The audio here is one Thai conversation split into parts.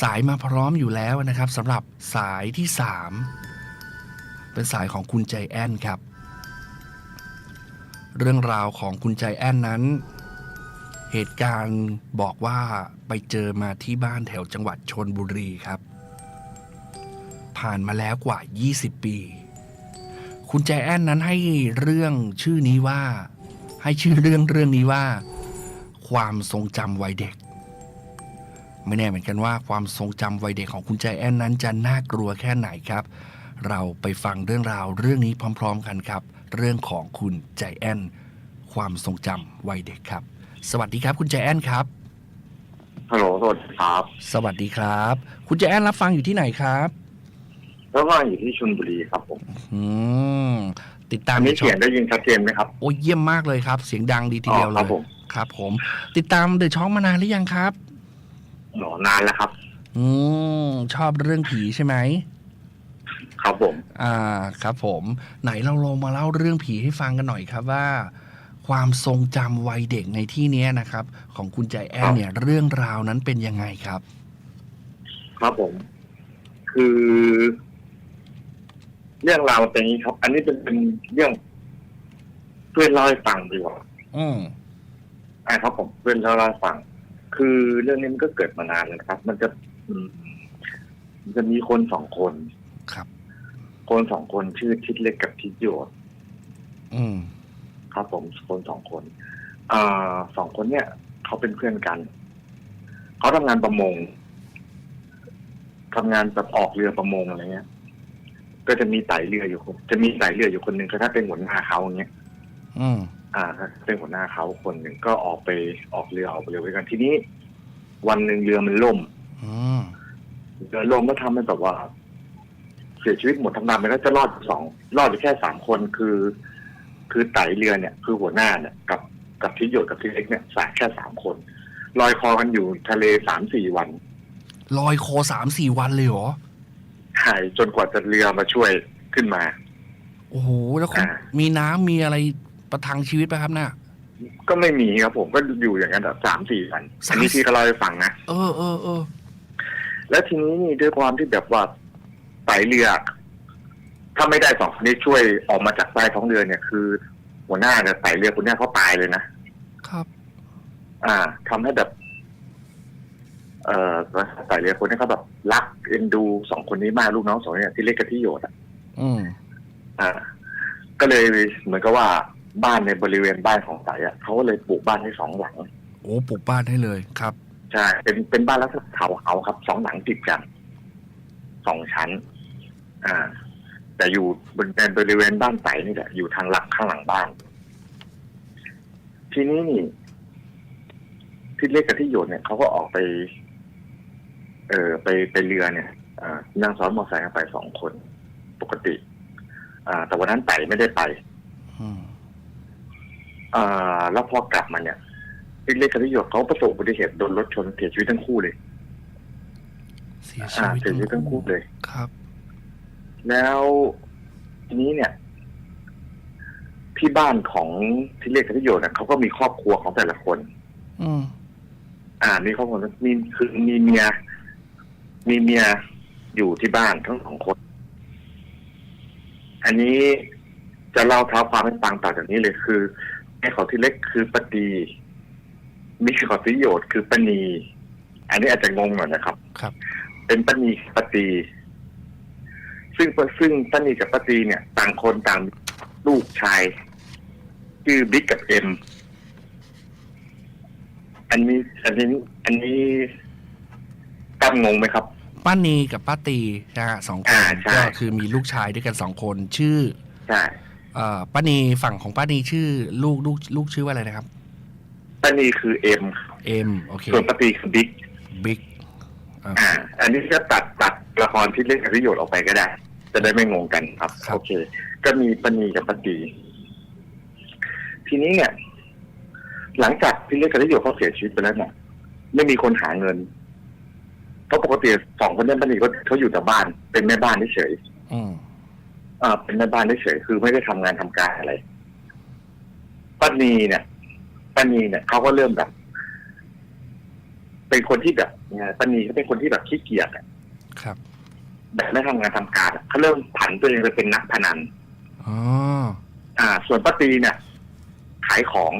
สายมาพร้อมอยู่แล้วนะครับสำหรับสายที่สามเป็นสายของคุณใจแอนครับ เรื่องราวของคุณใจแอนนั้น เหตุการณ์บอกว่าไปเจอมาที่บ้านแถวจังหวัดชนบุรีครับ ผ่านมาแล้วกว่า 20 ปี คุณใจแอนนั้นให้เรื่องชื่อนี้ว่า ให้ชื่อเรื่องเรื่องนี้ว่า ความทรงจำวัยเด็ก ไม่แน่เหมือนกันว่าความทรงจำวัยเด็กของคุณใจแอนนั้นจะน่ากลัวแค่ไหนครับ เราไปฟังเรื่องราวเรื่องนี้พร้อม ๆ กันครับ เรื่องของคุณใจแอนความทรงจำวัยเด็กครับ สวัสดีครับ คุณใจแอนครับฮัลโหลสวัสดีครับ สวัสดีครับ คุณใจแอนรับฟังอยู่ที่ไหนครับแล้วก็อยู่ที่ชลบุรีครับผมอืมติดตาอัมนนี้ในช่เสีอยงงได้ยินชัดเจนไหมครับ โอ้ยเยี่ยมมากเลยครับ เสียงดังดีทีเดียวอ๋อเลครับยผมครับผม ติดตามเดอะช่องมานานหรือยังครับ หนอนานแล้วครับ อืมชอบเรื่องผีใช่ไหมครับผม อ่าครับ ผม ไหนเราลองมาเล่าเรื่องผีให้ฟังกันหน่อยครับว่า ความทรงจำวัยเด็กในที่เนี้ยนะครับ ของคุณใจแอนเนี่ย เรื่องราวนั้นเป็นยังไงครับ ครับผม คือ เรื่องราวเป็นอย่างนี้ครับ อันนี้เป็นเป็นเรื่องเพื่อนเล่าให้ฟังดีกว่าอืมอ่าครับผมเพื่อนเล่าให้ฟัง คือเรื่องนี้มันก็เกิดมานานแล้วนะครับ มันจะอืมมันจะมีคนสองคนครับ คนสองคนชื่อทิศเล็กกับทิศโยดอืมครับผมคนสองคนอ่าสองคนเนี่ยเขาเป็นเพื่อนกัน เขาทำงานประมงทำงานแบบออกเรือประมงอะไรเงี้ย ก็จะมีไต่เรืออยู่คนจะมีไต่เรืออยู่คนหนึ่งก็ถ้าเป็นหัวหน้าเขาอย่างเงี้ย อืม อ่าถ้าเป็นหัวหน้าเขาคนหนึ่งก็ออกไปออกเรือออกไปเรือด้วยกันทีนี้ วันหนึ่งเรือมันล่มอืมเรือล่มก็ทำให้แบบว่า เสียชีวิตหมดทั้งลำเลยก็จะรอดอยู่สองรอดอยู่แค่สามคนคือ คือไต่เรือเนี่ย คือหัวหน้าเนี่ย กับกับทิศโยดกับทิศเล็กเนี่ยสายแค่สามคนลอยคอกันอยู่ทะเลสามสี่วันลอยโคสามสี่วันเลยเหรอหายจนกว่าจะเรือมาช่วยขึ้นมา โอ้โห แล้วคุณอ่ามีน้ำมีอะไร ประทังชีวิตไหมครับน่ะ ก็ไม่มีครับผมก็อยู่อย่างนั้นแบบสามสี่วันสามอันนี้ที่เขาเล่าให้ฟังนะเออเออเออแล้วทีนี้นี่ด้วยความที่แบบว่าไต่เรือถ้าไม่ได้สองคนนี้ช่วยออกมาจากใต้ท้องเรือเนี่ยคือ หัวหน้าเนี่ยไต่เรือคนเนี้ยเขาตายเลยนะครับ อ่าทำให้แบบ เอ่อไต่เรือคนนี้เขาแบบรักเอ็นดูสองคนนี้มากลูกน้องสองคนเนี่ยที่เล็กกับที่โยดอะอืมอ่า ก็เลยเหมือนกับว่า บ้านในบริเวณบ้านของไต่อะเขาก็เลยปลูกบ้านให้สองหลังโอ้ปลูกบ้านให้เลยครับใช่เป็นเป็นบ้านลักษณะเถาเอาครับสองหลังติดกันสองชั้น อ่า แต่อยู่บนในบริเวณบ้านไต่นี่แหละอยู่ทางหลังข้างหลังบ้าน ทีนี้นี่ที่เล็กกับที่โยนเนี่ยเขาก็ออกไป เออไปไปเรือเนี่ยอ่านั่งซ้อนมอเตอร์ไซค์กันไปสองคน ปกติ อ่า แต่วันนั้นไต่ไม่ได้ไปอืม อ่าแล้วพอกลับมาเนี่ยที่เล็กกับที่โยนเขาประสบอุบัติเหตุโดนรถชนเสียชีวิตทั้งคู่เลยเสียชีอ่าวิตเสียชีวิตทั้งคู่เลย ครับ แล้วทีนี้เนี่ย ที่บ้านของที่เรียกกับที่โยนเนี่ยเขาก็มีครอบครัวของแต่ละคน อืมอ่ามีครอบครัวมีคือมีเมีย มีเมียอยู่ที่บ้านทั้งสองคน อันนี้จะเล่าเท้าความให้ฟังต่อจากนี้เลยคือ แม่ของที่เล็กคือปตีมีของที่โยดคือปณี อันนี้อาจจะงงหน่อยนะครับ ครับ เป็นปณีปฏีซึ่งซึ่งปณีกับปฏีเนี่ย ต่างคนต่างลูกชายชื่อบิ๊กกับเอ็มอันนี้อันนี้อันนี้ตั้งงงไหมครับ ป้านีกับป้าตีนะฮะสองคนอ่าใช่ ก็คือมีลูกชายด้วยกันสองคนชื่อ ใช่เอ่อ ป้านีฝั่งของป้านีชื่อลูกลูกลูกชื่อว่าอะไรนะครับปณีคือเอ็มเอ็มโอเคส่วนปฏีคือบิ๊กบิ๊กอ่าอ่าอันนี้ก็ตัดตัดละครที่เล่นกับประโยชน์ออกไปก็ได้ จะได้ไม่งงกันครับโอเค ก็มีปณีกับปฏีทีนี้เนี่ย หลังจากที่เล่นกับประโยชน์เขาเสียชีวิตไปแล้วเนี่ยไม่มีคนหาเงินเพราะปกติสองคนนี้ปณีก็เขาอยู่แต่บ้านเป็นแม่บ้านเฉยอืมๆ อ่าเป็นแม่บ้านเฉยๆคือไม่ได้ทำงานทำการอะไรปณีเนี่ยปณีเนี่ยเขาก็เริ่มแบบ เป็นคนที่แบบเนี่ยปณีก็เป็นคนที่แบบขี้เกียจอะครับแบบไม่ทำงานทำการอะเขาเริ่มผันตัวเองไปเป็นนักพนัน อ๋ออ่า ส่วนป้าตีเนี่ย ขายของ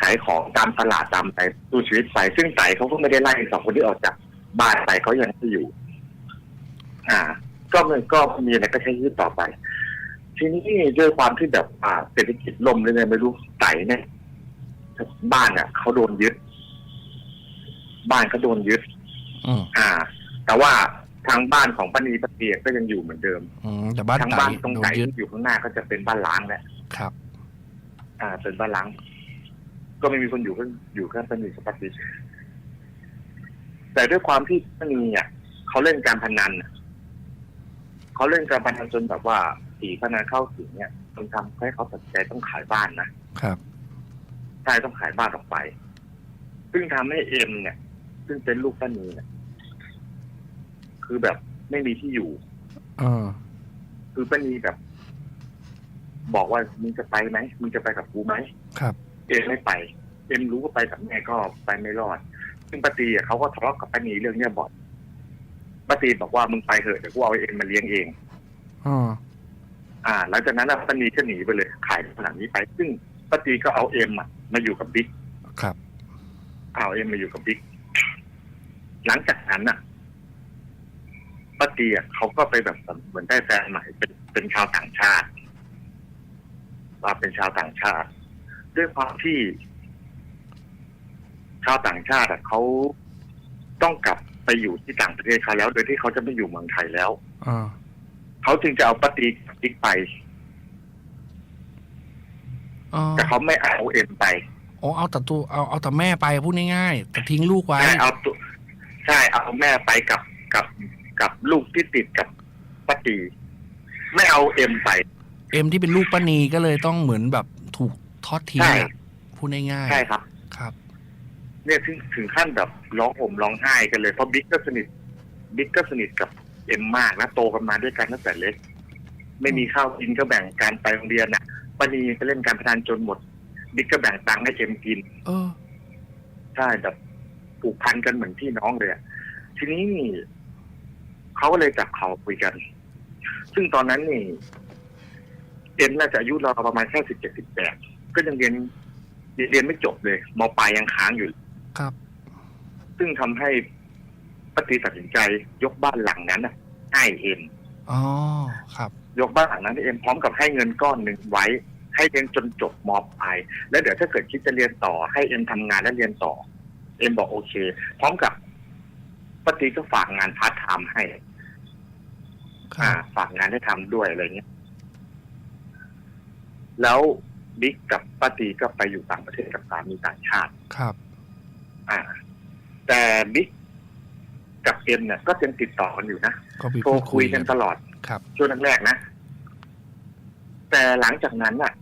ขายของตามตลาดตามไปสู้ชีวิตไป ซึ่งไต่เขาก็ไม่ได้ไล่สองคนที่ออกจากบ้านไปเขายังจะอยู่ อ่า ก็มันก็มีอะไรก็ใช้ชีวิตต่อไป ทีนี้ด้วยความที่แบบอ่าเศรษฐกิจล่มเลยไงไม่รู้ไต่เนี่ยบ้านอะเขาโดนยึด บ้านเขาโดนยึดอืมอ่า แต่ว่าทางบ้านของป้านีป้าเตียก็ยังอยู่เหมือนเดิมอืมแต่บ้านทางไต่บ้านตรงโดนไต่ยึดที่อยู่ข้างหน้าก็จะเป็นบ้านล้างแหละครับ อ่า เป็นบ้านล้าง ก็ไม่มีคนอยู่ก็อยู่แค่ป้านีกับป้าตีแต่ด้วยความที่ป้านีอะเขาเล่นการพนันอะ เขาเล่นการพนันจนแบบว่าสีพนันเข้าถึงเนี่ยจนทำให้เขาตัดสินใจต้องขายบ้านนะครับใช่ต้องขายบ้านออกไป ซึ่งทำให้เอ็มเนี่ย ซึ่งเป็นลูกป้านีเนี่ยคือแบบไม่มีที่อยู่เออคือป้านีแบบ บอกว่ามึงจะไปไหมมึงจะไปกับกูไหมครับ เอ็มไม่ไป เอ็มรู้ว่าไปกับแม่ก็ไปไม่รอด ซึ่งป้าตีอะเขาก็ทะเลาะกับป้านีเรื่องเนี้ยบ่อย ป้าตีบอกว่ามึงไปเถอะเดี๋ยวกูเอาเอ็มมาเลี้ยงเอง อ๋ออ่า หลังจากนั้นน่ะป้านีก็หนีไปเลย ขายหลังนี้ไป ซึ่งป้าตีก็เอาเอ็มอะมาอยู่กับบิ๊กครับ เอาเอ็มมาอยู่กับบิ๊กหลังจากนั้นน่ะป้าตีอะเขาก็ไปแบบเหมือนได้แฟนใหม่เป็นเป็นชาวต่างชาติว่าเป็นชาวต่างชาติ ด้วยความที่ ชาวต่างชาติอะเขาต้องกลับ ไปอยู่ที่ต่างประเทศเขาแล้ว โดยที่เขาจะไม่อยู่เมืองไทยแล้วอ่าเขาจึงจะเอาป้าตีกับบิ๊กไปอ๋อแต่เขาไม่เอาเอ็มไปโอ้เอาแต่ตัวเอาเอาแต่แม่ไปพูดง่ายๆแต่ทิ้งลูกไว้ใช่เอาตัวใช่เอาแม่ไปกับกับกับลูกที่ติดกับป้าตีไม่เอาเอ็มไป เอ็มที่เป็นลูกป้านีก็เลยต้องเหมือนแบบถูกทอดทิ้งใช่อะพูดง่ายๆใช่ครับ ครับ เนี่ยถึงถึงขั้นแบบร้องห่มร้องไห้กันเลยเพราะบิ๊กก็สนิทบิ๊กก็สนิทกับเอ็มมากนะโตกันมาด้วยกันตั้งแต่เล็ก ไม่มีข้าวกินก็แบ่งกันไปโรงเรียนน่ะป้านีไปเล่นการพนันจนหมด บิ๊กก็แบ่งตังค์ให้เอ็มกินเออใช่แบบผูกพันกันเหมือนพี่น้องเลยอะทีนี้นี่เขาก็เลยจับเขาคุยกัน ซึ่งตอนนั้นนี่เอ็มน่าจะอายุเราวประมาณแค่สิบเจ็ดสิบแปดก็ยังเรียนเรียนไม่จบเลยมปลายยังค้างอยู่ ครับ ซึ่งทำให้ป้าตีตัดสินใจ ยกบ้านหลังนั้นน่ะให้เอ็มอ๋อครับยกบ้านหลังนั้นให้เอ็มพร้อมกับให้เงินก้อนหนึ่งไว้ ให้เรียนจนจบมปลายแล้วเดี๋ยวถ้าเกิดคิดจะเรียนต่อให้เอ็มทำงานและเรียนต่อ เอ็มบอกโอเค พร้อมกับป้าตีก็ฝากงานพาร์ทไทม์ให้คอ่ารับฝากงานให้ทำด้วยอะไรเงี้ย แล้วบิ๊กกับป้าตีก็ไปอยู่ต่างประเทศกับสามีต่างชาติ ครับ อ่า แต่บิ๊กกับเอ็มเนี่ยก็ยังติดต่อกันอยู่นะก็มีโทรพูดคุยกันตลอดครับช่วงแรกๆนะ แต่หลังจากนั้นน่ะ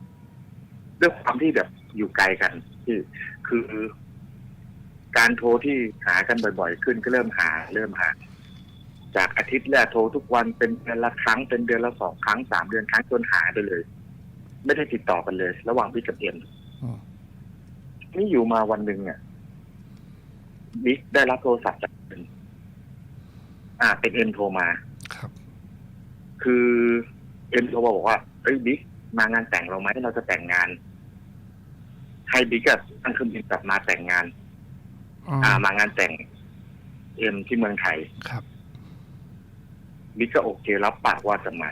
ด้วยความที่แบบอยู่ไกลกันที่คือ การโทรที่หากันบ่อยๆ ขึ้นก็เริ่มหา เริ่มหา จากอาทิตย์แรกโทรทุกวันเป็นเดือนละครั้งเป็นเดือนละสองครั้งสามเดือนครั้งจนหายไปเลย ไม่ได้ติดต่อกันเลย ระหว่างบิ๊กกับเอ็มอืมนี่อยู่มาวันหนึ่งอะ บิ๊กได้รับโทรศัพท์จากเอ็มอ่า เป็นเอ็มโทรมา ครับ คือเอ็มโทรมาบอกว่าเอ้ยบิ๊กมางานแต่งเราไหมเราจะแต่งงาน ให้บิ๊กอะตั้งเครื่องบินกลับมาแต่งงานอ๋ออ่ามางานแต่ง เอ็มที่เมืองไทยครับบิ๊กก็โอเครับปากว่าจะมา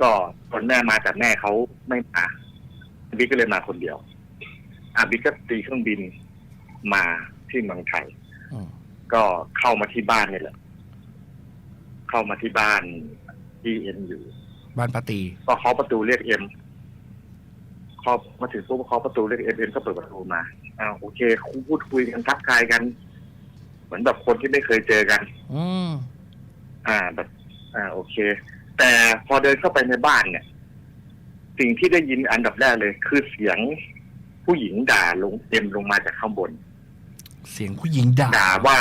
ก็คนแม่มาแต่แม่เขาไม่มาบิ๊กก็เลยมาคนเดียว อ่าบิ๊กก็ตีเครื่องบินมา ที่เมืองไทยอืมก็เข้ามาที่บ้านนี่แหละ เข้ามาที่บ้านที่เอ็มอยู่ บ้านป้าตีก็เคาะประตูเรียกเอ็มเคาะมาถึงปุ๊บก็เคาะประตูเรียกเอ็มเอ็มก็เปิดประตูมาอ้าวโอเคคุพูดคุยกันทักทายกัน เหมือนแบบคนที่ไม่เคยเจอกัน อืมอ่าแบบ อ่า โอเค แต่พอเดินเข้าไปในบ้านเนี่ย สิ่งที่ได้ยินอันดับแรกเลย คือเสียงผู้หญิงด่าลงเอ็มลงมาจากข้างบน เสียงผู้หญิงด่า ด่าว่า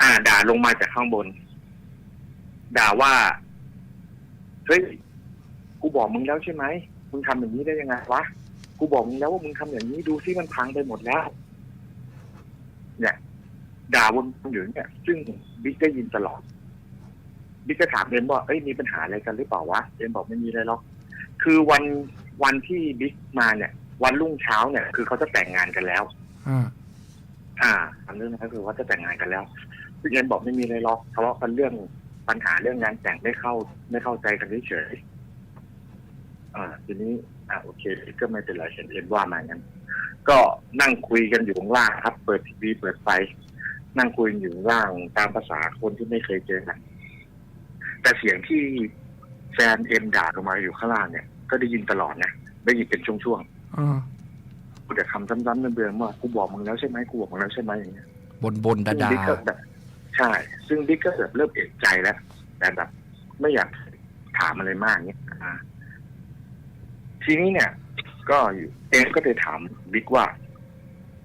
อ่า ด่าลงมาจากข้างบน ด่าว่าเฮ้ยกูบอกมึงแล้วใช่ไหมมึงทำอย่างนี้ได้ยังไงวะกูบอกมึงแล้วว่ามึงทำอย่างนี้ดูซิมันพังไปหมดแล้ว เนี่ย ด่าวนอยู่เนี่ย ซึ่งบิ๊กได้ยินตลอดบิ๊กก็ถามเอ็มว่าเอ้ยมีปัญหาอะไรกันหรือเปล่าวะเอ็มบอกไม่มีอะไรหรอกคือวันวันที่บิ๊กมาเนี่ย วันรุ่งเช้าเนี่ย คือเขาจะแต่งงานกันแล้ว อ่า อ่าอันเรื่องนั้นก็คือว่าจะแต่งงานกันแล้วพี่เอ็นบอกไม่มีอะไรหรอกทะเลาะกันเรื่องปัญหาเรื่องงานแต่งไม่เข้าไม่เข้าใจกันเฉยอ่า ทีนี้ อ่าโอเคก็ไม่เป็นไรเห็นเอ็นว่ามางั้นก็นั่งคุยกันอยู่ข้างล่างครับ เปิดทีวีเปิดไฟนั่งคุยอยู่ข้างล่างตามภาษาคนที่ไม่เคยเจอกันแต่เสียงที่แฟนเอ็มด่าลงมาอยู่ข้างล่างเนี่ย ก็ได้ยินตลอดนะได้ยินเป็นช่วงอ่าๆ พูดแต่คำซ้ำๆเดิมๆว่ากูบอกมึงแล้วใช่ไหมกูบอกมึงแล้วใช่ไหมอย่างเงี้ยบนบนดาซึ่งดาบิ๊กก็แบบใช่ ซึ่งบิ๊กก็แบบเริ่มเอกใจแล้ว แต่แบบไม่อยากถามอะไรมากเนี้ยอ่าทีนี้เนี่ย ก็อยู่เอ็มก็เลยถามบิ๊กว่า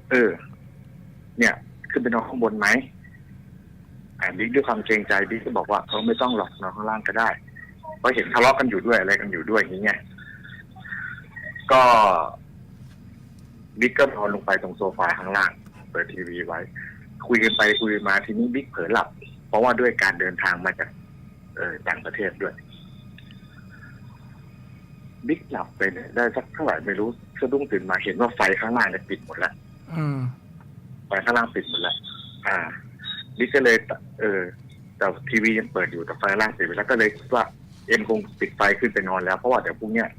เออ เนี่ย ขึ้นไปนอนข้างบนไหมอ่าบิ๊กด้วยความเกรงใจบิ๊กก็บอกว่าเขาไม่ต้องหรอกนอนข้างล่างก็ได้เพราะเห็นทะเลาะกันอยู่ด้วยอะไรกันอยู่ด้วยอย่างเงี้ยก็ บิ๊กก็นอนลงไปตรงโซฟาข้างล่าง เปิดทีวีไว้ คุยกันไปคุยกันมาทีนี้บิ๊กเผลอหลับ เพราะว่าด้วยการเดินทางมาจากเออต่างประเทศด้วยบิ๊กหลับไปเนี่ยได้สักเท่าไหร่ไม่รู้สะดุ้งตื่นมาเห็นว่าไฟข้างล่างเนี่ยปิดหมดแล้วอืมไฟข้างล่างปิดหมดแล้วอ่าบิ๊กก็เลยตะเออแต่ทีวียังเปิดอยู่แต่ไฟข้างล่างปิดไปแล้วก็เลยคิดว่าเอ็มคงปิดไฟขึ้นไปนอนแล้วเพราะว่าเดี๋ยวพรุ่งเนี้ย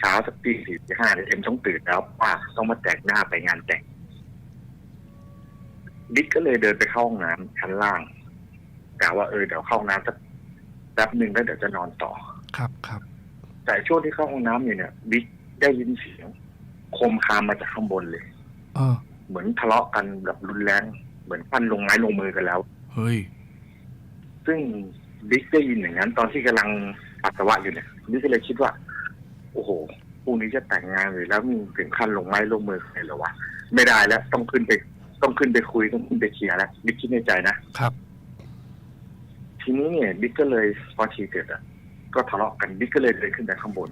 เช้าสักตีสี่ตีห้าเนี่ยเอ็มต้องตื่นแล้วว่าต้องมาแต่งหน้าไปงานแต่งบิ๊กก็เลยเดินไปเข้าห้องน้ำชั้นล่างกะว่าเออเดี๋ยวเข้าห้องน้ำสักแป๊บหนึ่งแล้วเดี๋ยวจะนอนต่อ ครับครับแต่ช่วงที่เข้าห้องน้ำอยู่เนี่ยบิ๊กได้ยินเสียงโคมคามมาจากข้างบนเลยเออเหมือนทะเลาะกันแบบรุนแรง เหมือนปั้นลงไม้ลงมือกันแล้ว เฮ้ย ซึ่งบิ๊กได้ยินอย่างนั้น ตอนที่กำลังปัสสาวะอยู่เนี่ยบิ๊กก็เลยคิดว่า โอ้โหพรุ่งนี้จะแต่งงานอยู่แล้วมีถึงขั้นลงไม้ลงมือกันเลยเหรอวะไม่ได้แล้ว ต้องขึ้นไป ต้องขึ้นไปคุยต้องขึ้นไปเคลียร์แล้วบิ๊กคิดในใจนะครับ ทีนี้เนี่ยบิ๊กก็เลยพอทีเสร็จอะ ก็ทะเลาะกันบิ๊กก็เลยเดินขึ้นไปข้างบน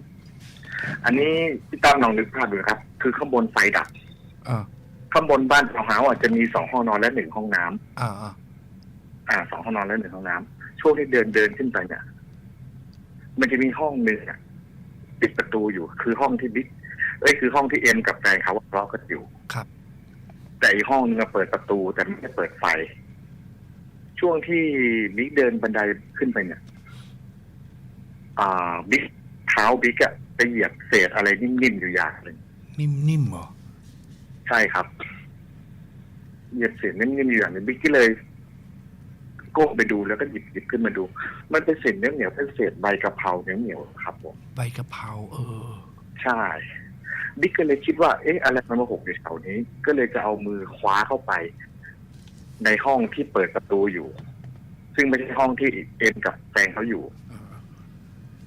อันนี้พี่ตั้มลองนึกภาพดูนะครับ คือข้างบนไฟดับอ่าข้างบนบ้านทาวน์เฮาส์อะจะมีสองห้องนอนและหนึ่งห้องน้ำอ่าอ่าอ่าสองห้องนอนและหนึ่งห้องน้ำช่วงที่เดินเดินขึ้นไปเนี่ยมันจะมีห้องหนึ่งอะ ปิดประตูอยู่ คือห้องที่บิ๊กเอ้ยคือห้องที่เอ็มกับแฟนเขาทะเลาะกันอยู่ครับ แต่อีกห้องนึงอะเปิดประตูแต่ไม่ได้เปิดไฟ ช่วงที่บิ๊กเดินบันไดขึ้นไปเนี่ย อ่าบิ๊กเท้าบิ๊กอะไปเหยียบเศษอะไรนิ่มๆอยู่อย่างหนึ่งนิ่มนิ่มเหรอใช่ครับ เหยียบเศษนิ่มๆอยู่อย่างหนึงบิ๊กก็เลย ก้มไปดูแล้วก็หยิบหยิบขึ้นมาดู มันเป็นเศษเนื้อเหนียวเป็นเศษใบกะเพราเนื้อเหนียวครับผมใบกะเพราเออ ใช่บิ๊กก็เลยคิดว่าเอ๊ะอะไรมันมาหกอยู่แถวนี้ ก็เลยจะเอามือคว้าเข้าไป ในห้องที่เปิดประตูอยู่ ซึ่งไม่ใช่ห้องที่เอ็มกับแฟนเขาอยู่เออ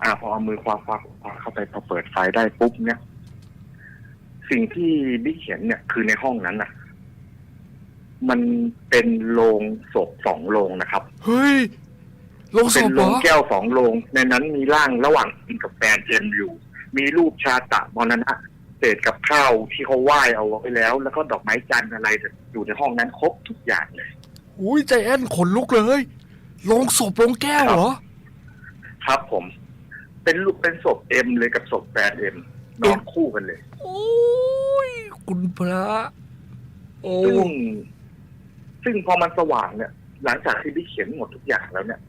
อ่าพอเอามือคว้าคว้าคว้าเข้าไปพอเปิดไฟได้ปุ๊บเนี่ย สิ่งที่บิ๊กเห็นเนี่ย คือในห้องนั้นน่ะ มันเป็นโรงศพสองโรงนะครับ เฮ้ยลงศเป็นพโรเหรองแก้วสองโรงในนั้นมีร่างระหว่างเอ็มกับแฟนเอ็มอยู่ มีรูปชาตะมรณะเศษกับข้าวที่เขาไหว้เอาไว้แล้ว แล้วก็ดอกไม้จันทร์อะไรอยู่ในห้องนั้นครบทุกอย่างเลย อุ้ยใจแอนขนลุกเลยลงศพลงแก้วเหรอ ครับผม เป็นรูปเป็นศพเอ็มเลยกับศพแฟนเอ็มนอนคู่กันเลย โอ้ย คุณพระ โอ้ซึ่ง ซึ่งพอมันสว่างเนี่ย หลังจากที่พี่เขียนหมดทุกอย่างแล้วเนี่ย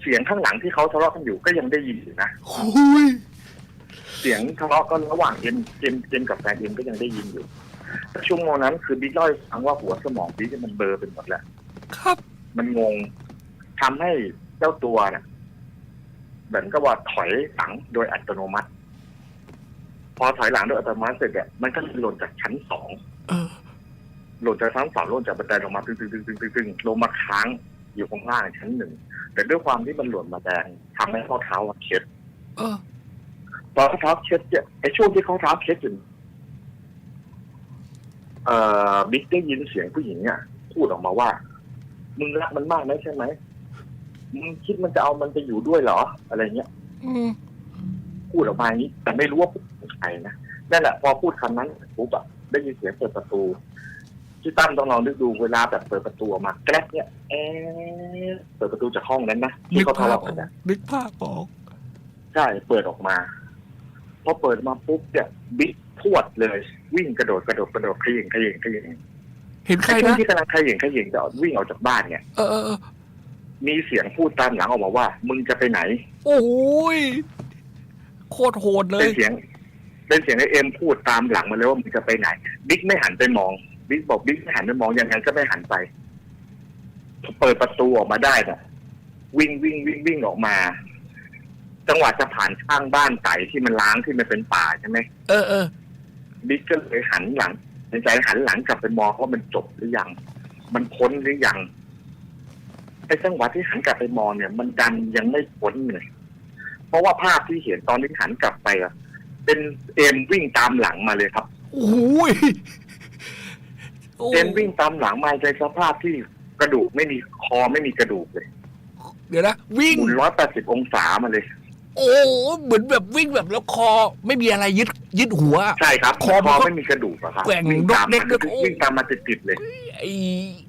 เสียงข้างหลังที่เขาทะเลาะกันอยู่ก็ยังได้ยินอยู่นะหุยเสียงทะเลาะกันระหว่างเอ็มเอ็มเอ็มกับแฟนเอ็มก็ยังได้ยินอยู่แต่ช่วงโมงนั้นคือบิ๊กเล่าให้ฟังว่าหัวสมองบิ๊กเนี่ยมันเบลอไปหมดแล้วครับ มันงงทำให้เจ้าตัวเนี่ยเหมือนกับว่าถอยหลังโดยอัตโนมัติ พอถอยหลังโดยอัตโนมัติเสร็จเนี่ยมันก็หล่นจากชั้นสองเออ หล่นจากชั้นสองหล่นจากบันไดลงมาตึ้งตึ้งตึ้งตึ้งตึ้งตึ้งลงมาค้างอยู่ข้างล่างชั้นหนึ่งแต่ด้วยความที่มันหล่นมาแรงทำให้ข้อเท้าอะเคล็ดเออตอนข้อเท้าเคล็ดเนี่ยไอ้ช่วงที่ข้อเท้าเคล็ดอยู่เอ่อบิ๊กได้ยินเสียงผู้หญิงอะพูดออกมาว่า มึงรักมันมากนะใช่ไหมมึงคิดมันจะเอามันไปอยู่ด้วยเหรอ อะไรเงี้ยอืมพูดออกมาอย่างนี้แต่ไม่รู้ว่าพูดถึงใครนะนั่นแหละพอพูดคำนั้นปุ๊บอะได้ยินเสียงเปิดประตู พี่ตั้มต้องลองนึกดูเวลาแบบเปิดประตูออกมาแกรกเนี่ยเอ๊ะเปิดประตูจากห้องนั้นนะที่นึกเขาทะภาพเลาะอกัอนกนะนึกภาพออกใช่เปิดออกมาพอเปิดมาปุ๊บเนี่ยบิ๊กพวดเลย วิ่งกระโดดกระโดดกระโดดขยิงขยิงขยิงเห็นใครไอ้ช่วงนะที่กำลังขยิงขยิงจะวิ่งออกจากบ้านเนี่ย เออเออเออมีเสียงพูดตามหลังออกมาว่า มึงจะไปไหน โอ้ยโคตรโหดเลเป็ย นเสียง เป็นเสียงไอเอ็มพูดตามหลังมาเลยว่ามึงจะไปไหนบิ๊กไม่หันไปมอง บิ๊กบอกบิ๊กไม่หันไปมองยังไงก็ไม่หันไปพอเปิดประตูออกมาได้น่ะ วิ่งวิ่งวิ่งวิ่งออกมา จังหวะจะผ่านข้างบ้านไก่ที่มันล้างที่มันเป็นป่าใช่ไหมเออเออบิ๊กก็เลยหันหลังในใจหันหลังกลับไปมองว่ามันจบหรือยัง มันพ้นหรือยังไอ้จังหวะที่หันกลับไปมองเนี่ย มันดันยังไม่พ้นเลยเพราะว่าภาพที่เห็นตอนที่หันกลับไปอะเป็นเอ็มวิ่งตามหลังมาเลยครับโอ้ยโอ้ เอ็มวิ่งตามหลังมาในสภาพที่กระดูกไม่มีคอไม่มีกระดูกเลยเดี๋ยวนะวิ่งหมุนร้อยแปดสิบองศามาเลย โอ้เหมือนแบบวิ่งแบบแล้วคอไม่มีอะไรยึดยึดหัว ใช่ครับคอมันก็ไม่มีกระดูกอะครับแกว่งวิ่งตามดกเด็กมาด้วยโอ้วิ่งตามมาติดๆเลย ไอ้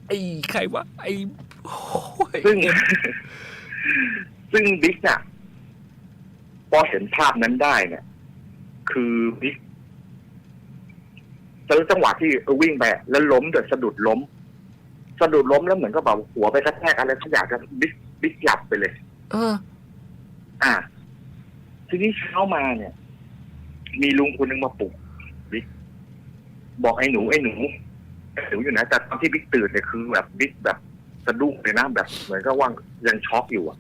ไอ้ใครวะไอ้โอ้ยซึ่งเอ็มซึ่งบิ๊กเนี่ยพอเห็นภาพนั้นได้เนี่ย คือบิ๊ก แล้วจังหวะที่วิ่งไปอะแล้วล้มเดือดสะดุดล้ม สะดุดล้มแล้วเหมือนก็แบบหัวไปกระแทกอะไรสักอย่างกันบิ๊กบิ๊กหลับไปเลย เออ อ่า ทีนี้เช้ามาเนี่ย มีลุงคนหนึงมาปลุกบิ๊กบอกไอ้หนูไอ้หนูไอ้หนูอยู่นะแต่ตอนที่บิ๊กตื่นเนี่ยคือแบบบิ๊กแบบสะดุ้งเลยนะแบบเหมือนก็ว่ายังช็อกอยู่อะ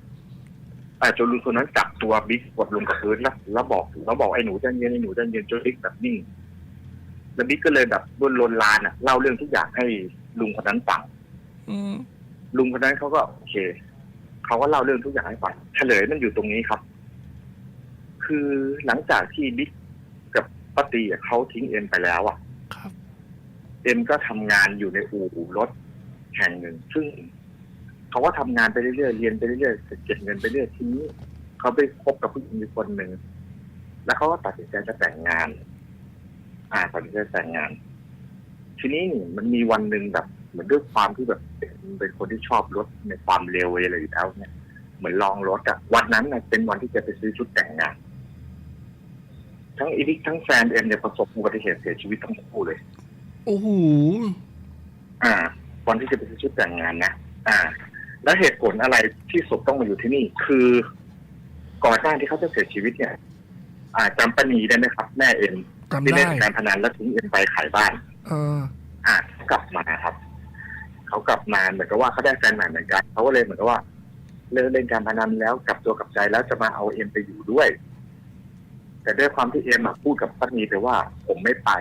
อ่าจนลุงคนนั้นจับตัวบิ๊กกดลงกับพื้นแล้วแล้วบอกแล้วบอกไอ้หนูใจเย็นไอ้หนูใจเย็นจนบิ๊กแบบนิ่ง แล้วบิ๊กก็เลยแบบบนลนลานอะเล่าเรื่องทุกอย่างให้ลุงคนนั้นฟังอืมลุงคนนั้นเขาก็โอเคเขาก็เล่าเรื่องทุกอย่างให้ฟังเฉลยมันอยู่ตรงนี้ครับ คือหลังจากที่บิ๊กกับป้าตีอะเขาทิ้งเอ็มไปแล้วอะครับเอ็มก็ทำงานอยู่ในอู่รถแห่งหนึ่ง ซึ่งเขาก็ทำงานไปเรื่อยๆเรียนไปเรื่อยๆเก็บเงินไปเรื่อยทีนี้เขาไปคบกับผู้หญิงอีกคนหนึ่งแล้วเขาก็ตัดสินใจจะแต่งงาน อ่าตัดสินใจแต่งงาน ทีนี้นี่มันมีวันหนึ่งแบบ เหมือนด้วยความที่แบบเป็นเป็นคนที่ชอบรถในความเร็วอะไรอยู่แล้วเนี่ยเหมือนลองรถอะวันนั้นน่ะเป็นวันที่จะไปซื้อชุดแต่งงาน ทั้งอีดิกทั้งแฟนเอ็มเนี่ยประสบอุบัติเหตุเสียชีวิตทั้งคู่เลยโอ้โหอ่า วันที่จะไปซื้อชุดแต่งงานนะอ่า แล้วเหตุผลอะไรที่ศพต้องมาอยู่ที่นี่ คือก่อนหน้าที่เขาจะเสียชีวิตเนี่ย อ่าจำปานีได้ไหมครับ แม่เอ็ม จำที่ได้ เล่นการพนันแล้วทิ้งเอ็มไปขายบ้าน เออ อ่าเขากลับมาครับ เขากลับมาเหมือนกับว่าเขาได้แฟนใหม่เหมือนกันเขาก็เลยเหมือนกับว่าเลิกเล่นการพนันแล้วกลับตัวกลับใจแล้วจะมาเอาเอ็มไปอยู่ด้วย แต่ด้วยความที่เอ็มอะพูดกับป้านีไปว่า ผมไม่ไป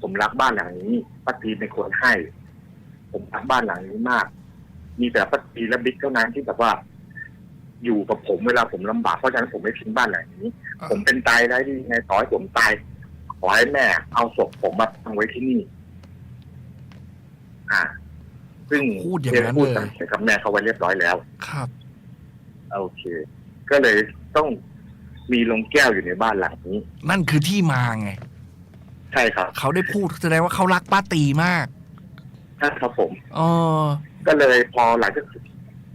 ผมรักบ้านหลังนี้ป้าตีเป็นคนให้ ผมรักบ้านหลังนี้มาก มีแต่ป้าตีและบิ๊กเท่านั้นที่แบบว่า อยู่กับผมเวลาผมลำบากเพราะฉะนั้นผมไม่ทิ้งบ้านหลังนี้อ่าผมเป็นตายได้ดีไงต่อให้ผมตายขอให้แม่ เอาศพผมมาตั้งไว้ที่นี่ อ่า ซึ่งพูดอย่างนั้นพูดเลยกับแม่เขาไว้เรียบร้อยแล้ว ครับ โอเค ก็เลยต้องมีลงแก้วอยู่ในบ้านหลังนี้ นั่นคือที่มาไง ใช่ครับ เขาได้พูดแสดงว่าเขารักป้าตีมากใช่ครับผมเออก็เลยพอหลังจาก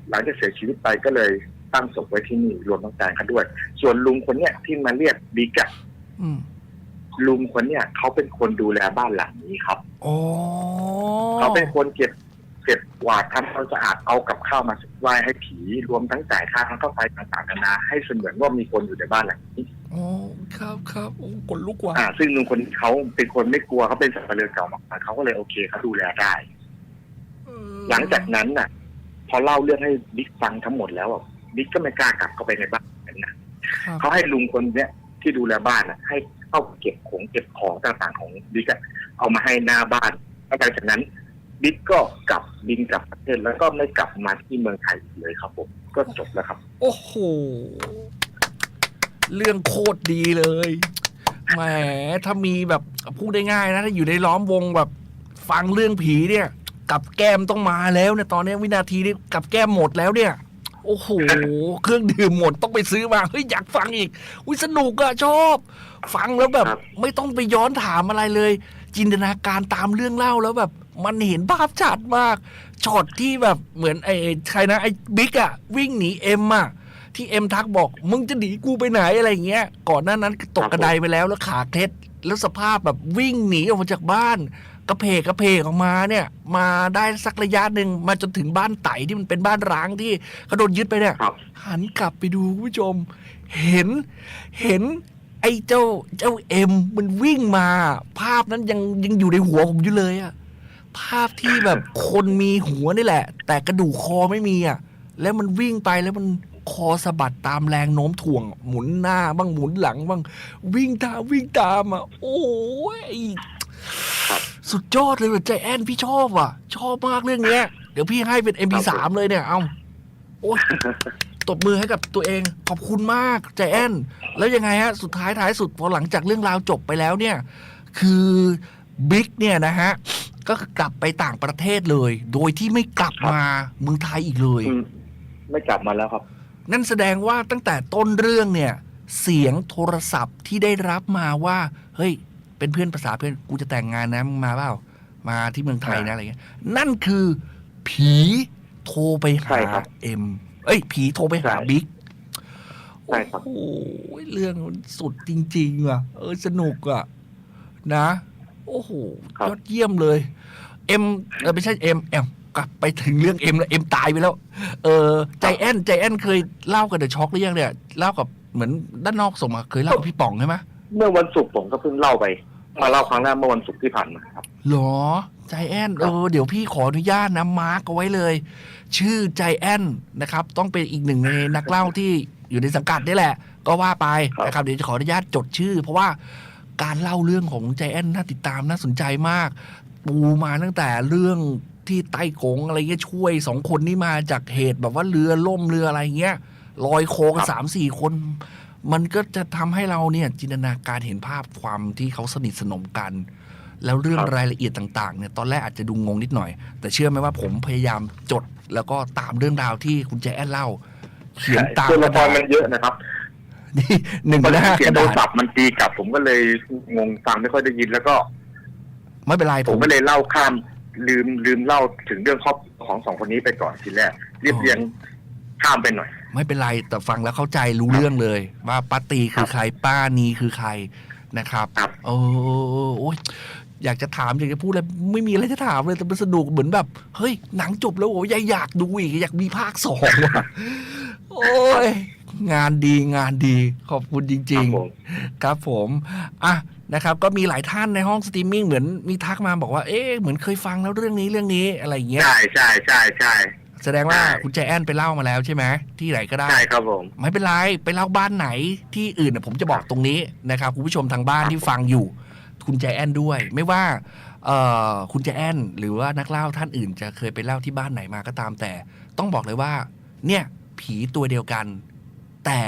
หลังจากเสียชีวิตไปก็เลย ตั้งศพไว้ที่นี่รวมทั้งแฟนเขาด้วย ส่วนลุงคนเนี้ยที่มาเรียกบิ๊กอะอืมลุงคนเนี้ยเขาเป็นคนดูแลบ้านหลังนี้ครับโอ้เขาเป็นคนเก็บเก็บกวาดทำความสะอาดเอากับข้าวมาไหว้ให้ผีรวมทั้งจ่ายค่าทั้งเข้าไฟต่างๆนานาให้เสมือนว่ามีคนอยู่ในบ้านหลังนี้โอ้ครับครับโอ้ขนลุกว่ะอ่า ซึ่งลุงคนนี้เขาเป็นคนไม่กลัวเขาเป็นสัตว์เลือเก่ามาเขาก็เลยโอเคเขาดูแลได้เออหลังจากนั้นน่ะ พอเล่าเรื่องให้บิ๊กฟังทั้งหมดแล้วอะ บิ๊กก็ไม่กล้ากลับเข้าไปในบ้านนั้นนะครับเขาให้ลุงคนเนี้ยที่ดูแลบ้านน่ะ ให้เข้าเก็บของเก็บของต่างๆของบิ๊กอะเอามาให้หน้าบ้านแล้วหลังจากนั้นบิ๊กก็กลับบินกลับประเทศแล้วก็ไม่กลับมาที่เมืองไทยอีกเลยครับผม ก็จบแล้วครับ โอ้โห เรื่องโคตรดีเลยแหมถ้ามีแบบพูดได้ง่ายนะ ถ้าอยู่ในล้อมวงแบบ ฟังเรื่องผีเนี่ย กับแก้มต้องมาแล้วเนี่ยตอนนี้วินาทีนี้กับแก้มหมดแล้วเนี่ย โอ้โห เครื่องดื่มหมดต้องไปซื้อมา เฮ้ย อยากฟังอีก อุ้ยสนุกอะชอบ ฟังแล้วแบบ ครับ ไม่ต้องไปย้อนถามอะไรเลย จินตนาการตามเรื่องเล่าแล้วแบบ มันเห็นภาพชัดมากช็อตที่แบบเหมือนไอ้ใครนะไอ้บิ๊กอะวิ่งหนีเอ็มอะที่เอ็มทักบอก มึงจะหนีกูไปไหนอะไรเงี้ย ก่อนหน้านั้นตกกระไดไปแล้วแล้วขาเคล็ดแล้วสภาพแบบวิ่งหนีออกมาจากบ้าน กระเพกกระเพกออกมาเนี่ย มาได้สักระยะหนึ่งมาจนถึงบ้านไต่ที่มันเป็นบ้านร้างที่เขาโดนยึดไปเนี่ยครับหันกลับไปดูคุณผู้ชม เห็นเห็นไอ้เจ้าเจ้าเอ็มมันวิ่งมา ภาพนั้นยังยังอยู่ในหัวผมอยู่เลยอะภาพที่แบบคนมีหัวนี่แหละ แต่กระดูกคอไม่มีอะแล้วมันวิ่งไปแล้วมันคอสะบัดตามแรงโน้มถ่วง หมุนหน้าบ้างหมุนหลังบ้างวิ่งตามวิ่งตามอะโอ้ยครับ สุดยอดเลยว่ะใจแอนพี่ชอบอะ ชอบมากเรื่องเนี้ย เดี๋ยวพี่ให้เป็น MP3 เลยเนี่ย เอาโอ้ยตบมือให้กับตัวเองขอบคุณมากใจแอน แล้วยังไงฮะ สุดท้ายท้ายสุดพอหลังจากเรื่องราวจบไปแล้วเนี่ย คือบิ๊กเนี่ยนะฮะ ก็คือกลับไปต่างประเทศเลย โดยที่ไม่กลับมาเมืองไทยอีกเลยอืมไม่กลับมาแล้วครับ นั่นแสดงว่าตั้งแต่ต้นเรื่องเนี่ย เสียงโทรศัพท์ที่ได้รับมาว่า เฮ้ย เป็นเพื่อนภาษาเพื่อนกูจะแต่งงานนะมึงมาเปล่ามาที่เมืองไทยนะอะไรเงี้ย นั่นคือผีโทรไปหาใช่ครับเอ็มเอ้ย ผีโทรไปหาใช่บิ๊กใช่ครับโอ้โหเรื่องมันสุดจริงๆว่ะ เออสนุกอะ นะ โอ้โหครับยอดเยี่ยมเลย เอ็มเออไม่ใช่เอ็มเอ็มกลับไปถึงเรื่องเอ็มแล้วเอ็มตายไปแล้ว เออใจแอนใจแอนเคยเล่ากับเดอะช็อกหรือยังเนี่ยเล่ากับเหมือนด้านนอกส่งมาเคยเล่ากับพี่ป๋องใช่ไหมเมื่อวันศุกร์ผมก็เพิ่งเล่าไป มาเล่าครั้งแรกเมื่อวันศุกร์ที่ผ่านมาครับ หรอใจแอนเออเดี๋ยวพี่ขออนุญาตนะมาร์กเอาไว้เลย ชื่อใจแอนนะครับ ต้องเป็นอีกหนึ่งในนักเล่าที่อยู่ในสังกัดนี่แหละ ก็ว่าไปครับนะครับเดี๋ยวจะขออนุญาตจดชื่อ เพราะว่าการเล่าเรื่องของใจแอนน่าติดตามน่าสนใจมาก ปูมาตั้งแต่เรื่องที่ใต้กงอะไรเงี้ยช่วยสองคนนี้มาจากเหตุแบบว่าเรือล่มเรืออะไรเงี้ยลอยโคกันครับสามสี่คน มันก็จะทำให้เราเนี่ยจินตนาการเห็นภาพความที่เขาสนิทสนมกัน แล้วเรื่องครับรายละเอียดต่างๆเนี่ยตอนแรกอาจจะดูงงนิดหน่อย แต่เชื่อไหมว่าผมพยายามจด แล้วก็ตามเรื่องราวที่คุณใจแอนเล่า เขียนตามตัวกละระคดารษมันเยอะนะครับนี่หนึ่งมันหน้าเสีกยงระโทรดาษศัพท์มันตีกลับ ผมก็เลยงงฟังไม่ค่อยได้ยินแล้วก็ ไม่เป็นไรผผมมก็เลยเล่าข้ามลืมลืมเล่าถึงเรื่องครอบของสองคนนี้ไปก่อนทีแรกเรียบเรียงข้ามไปหน่อย ไม่เป็นไรแต่ฟังแล้วเข้าใจรู้เรื่องเลย ว่าป้าตีคือใครป้านีคือใครนะครับครับโอ้โอ้ยอยากจะถามอยากจะพูดอะไรไม่มีอะไรจะถามเลยแต่มันสนุกเหมือนแบบ เฮ้ยหนังจบแล้วโอ้ยอยากดูอีกอยากมีภาคสองว่ะโอ้ยงานดีงานดีขอบคุณจคริรังบผมๆครับผมอะนะครับ ก็มีหลายท่านในห้องสตรีมมิ่งเหมือนมีทักมาบอกว่าเอ๊ะเหมือนเคยฟังแล้วเรื่องนี้เรื่องนี้อะไรอย่างเงี้ยใช่ใช่ใช่ใช่ แสดงว่าใช่คุณใจแอนไปเล่ามาแล้วใช่ไหมที่ไหนก็ได้ใช่ครับผมไม่เป็นไรไปเล่าบ้านไหนที่อื่นน่ะผมจะบอกครับตรงนี้นะครับคุณผู้ชมทางบ้านครับที่ฟังอยู่ คุณใจแอนด้วย ไม่ว่าเอ่อคุณใจแอนหรือว่านักเล่าท่านอื่น จะเคยไปเล่าที่บ้านไหนมาก็ตาม แต่ต้องบอกเลยว่า เนี่ยผีตัวเดียวกัน แต่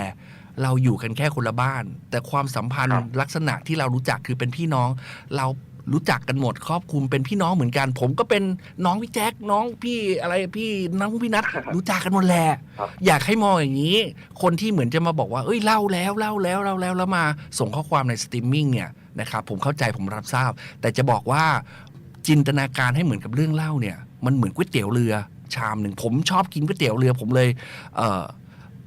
เราอยู่กันแค่คนละบ้าน แต่ความสัมพันธ์ครับลักษณะที่เรารู้จักคือเป็นพี่น้อง เรา รู้จักกันหมดครอบคลุมเป็นพี่น้องเหมือนกัน ผมก็เป็นน้องพี่แจ็คน้องพี่อะไรพี่น้องพี่นัทรู้จักกันหมดแหละครับอยากให้มองอย่างนี้ คนที่เหมือนจะมาบอกว่าเอ้ยเล่าแล้วเล่าแล้วเล่าแล้วแล้วมาส่งข้อความในสตรีมมิ่งเนี่ยนะครับผมเข้าใจผมรับทราบ แต่จะบอกว่าจินตนาการให้เหมือนกับเรื่องเล่าเนี่ยมันเหมือนก๋วยเตี๋ยวเรือชามหนึ่งผมชอบกินก๋วยเตี๋ยวเรือ ผมเลย เออ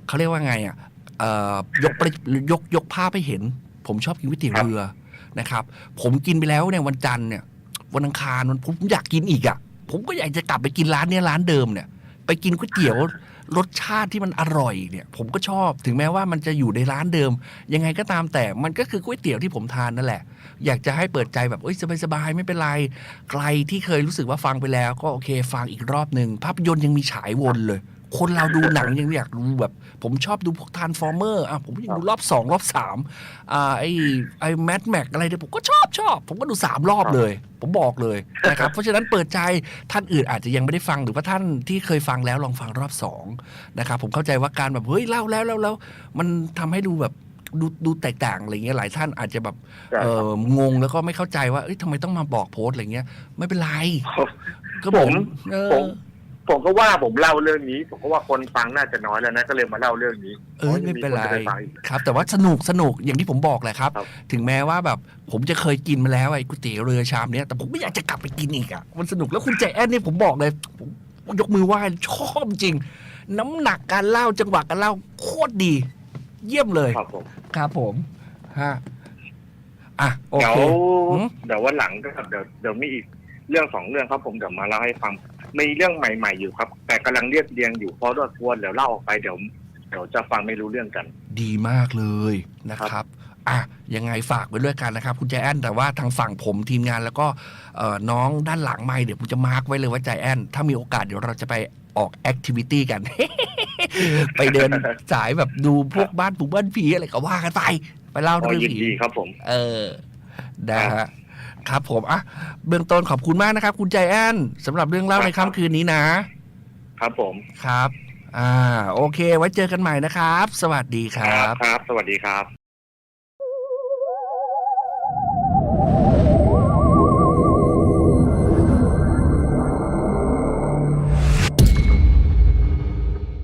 เขาเรียกว่าไงอะเอ่อยกประยกยกภาพให้เห็น ผมชอบกินก๋วยเตี๋ยวเรือ นะครับ ผมกินไปแล้วเนี่ยวันจันทร์เนี่ยวันอังคารวันผมอยากกินอีกอะ ผมก็อยากจะกลับไปกินร้านเนี้ยร้านเดิมเนี่ย ไปกินก๋วยเตี๋ยวรสชาติที่มันอร่อยเนี่ย ผมก็ชอบถึงแม้ว่ามันจะอยู่ในร้านเดิม ยังไงก็ตามแต่มันก็คือก๋วยเตี๋ยวที่ผมทานนั่นแหละ อยากจะให้เปิดใจแบบเอ้ยสบายๆไม่เป็นไร ใครที่เคยรู้สึกว่าฟังไปแล้ว ก็โอเค ฟังอีกรอบหนึ่งภาพยนตร์ยังมีฉายวนเลย คนเราดูหนังยังอยากดูแบบ ผมชอบดูพวกทานฟอร์เมอร์อะผมยังดูรอบสองรอบสามอ่าไอไอแมทแม็กอะไรเนี่ยผมก็ชอบชอบ ผมก็ดูสามรอบเลย ผมบอกเลยนะครับเพราะฉะนั้นเปิดใจท่านอื่นอาจจะยังไม่ได้ฟังหรือว่าท่านที่เคยฟังแล้วลองฟังรอบสองนะครับผมเข้าใจว่าการแบบเฮ้ยเล่าแล้วแล้วแล้วมันทำให้ดูแบบดูดูแตกต่างอะไรเงี้ยหลายท่านอาจจะแบบใช่เอครับองงแล้วก็ไม่เข้าใจว่าเอ้ยทำไมต้องมาบอกโพสต์อะไรเงี้ย ไม่เป็นไรก็ผมเอผอม ผมก็ว่าผมเล่าเรื่องนี้ ผมก็ว่าคนฟังน่าจะน้อยแล้วนะก็เลยมาเล่าเรื่องนี้เออไม่เป็นไรพาะยังมีคจะฟังอีก ครับ แต่ว่าสนุกสนุกอย่างที่ผมบอกแหละครับ ครับ ถึงแม้ว่าแบบผมจะเคยกินมาแล้วไอ้ก๋วยเตี๋ยวเรือชามเนี้ยแต่ผมไม่อยากจะกลับไปกินอีกอะมันสนุกแล้วคุณใจแอนเนี่ยผมบอกเลยผมยกมือไหว้ชอบจริง น้ำหนักการเล่าจังหวะการเล่าโคตรดี เยี่ยมเลย ครับผมครับผมฮะอะโอเดี๋ยวเค หืม เดี๋ยววันหลังก็เดี๋ยวเดี๋ยวมีอีก เรื่องสองเรื่องครับผมเดี๋ยวมาเล่าให้ฟังมีเรื่องใหม่ๆอยู่ครับ แต่กำลังเรียบเรียงอยู่เพราะรถทวนเดี๋ยวเล่าออกไปเดี๋ยวเดี๋ยวจะฟังไม่รู้เรื่องกัน ดีมากเลยนะครับอะยังไงฝากไว้ด้วยกันนะครับ คุณใจแอนแต่ว่าทางฝั่งผมทีมงานแล้วก็เอ่อน้องด้านหลังไม่เดี๋ยวผมจะมาร์กไว้เลยว่าใจแอนถ้ามีโอกาสเดี๋ยวเราจะไปออกแอคทิวิตี้กัน ไปเดินสายแบบดูพวกบ้านปู่บ้านผีอะไรก็ว่ากันไป ไปเล่าก็เรื่องยินผีดีครับผม เออนะฮะ ครับผมอะเบื้องต้นขอบคุณมากนะครับ คุณใจแอนสำหรับเรื่องเล่าครับในค่ำคืนนี้นะ ครับผมครับ อ่า โอเค ไว้เจอกันใหม่นะครับ สวัสดีครับครับ สวัสดีครับ